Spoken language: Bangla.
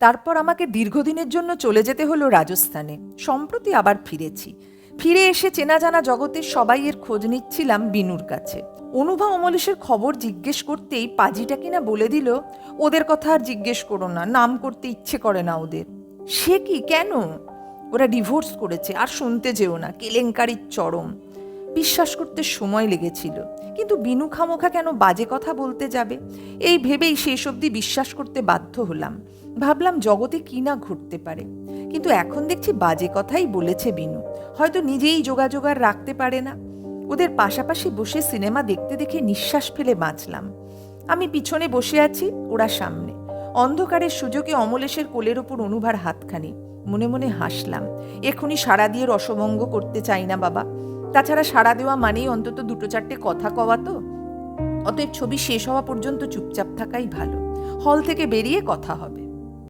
তারপর আমাকে দীর্ঘদিনের জন্য চলে যেতে হলো রাজস্থানে। সম্প্রতি আবার ফিরেছি। ফিরে এসে চেনা জানা জগতের সবাই এর খোঁজ নিচ্ছিলাম বিনুর কাছে। অনুভা অমলেশের খবর জিজ্ঞেস করতেই পাজিটা কিনা বলে দিল, ওদের কথা আর জিজ্ঞেস করো না, নাম করতে ইচ্ছে করে না ওদের। সে কি? কেন? ওরা ডিভোর্স করেছে, আর শুনতে যেও না, কেলেঙ্কারির চরম। বিশ্বাস করতে সময় লেগেছিল। কিন্তু বিনু খামোখা কেন বাজে কথা বলতে যাবে? এই ভেবেই শেষ অবধি বিশ্বাস করতে বাধ্য হলাম। ভাবলাম জগতে কি না ঘটতে পারে। কিন্তু এখন দেখছি বাজে কথাই বলেছে বিনু। হয়তো নিজেই যোগাযোগ আর রাখতে পারে না। ওদের পাশাপাশি বসে সিনেমা দেখতে দেখে নিঃশ্বাস ফেলে বাঁচলাম। আমি পিছনে বসে আছি, ওরা সামনে। অন্ধকারের সুযোগে অমলেশের কোলের ওপর অনুভার হাতখানি। মনে মনে হাসলাম। এখনই সাড়া দিয়ে রসভঙ্গ করতে চাই না বাবা। তাছাড়া সাড়া দেওয়া মানেই অন্তত দুটো চারটে কথা কওয়া তো। অতএব ছবি শেষ হওয়া পর্যন্ত চুপচাপ থাকাই ভালো। হল থেকে বেরিয়ে কথা হবে।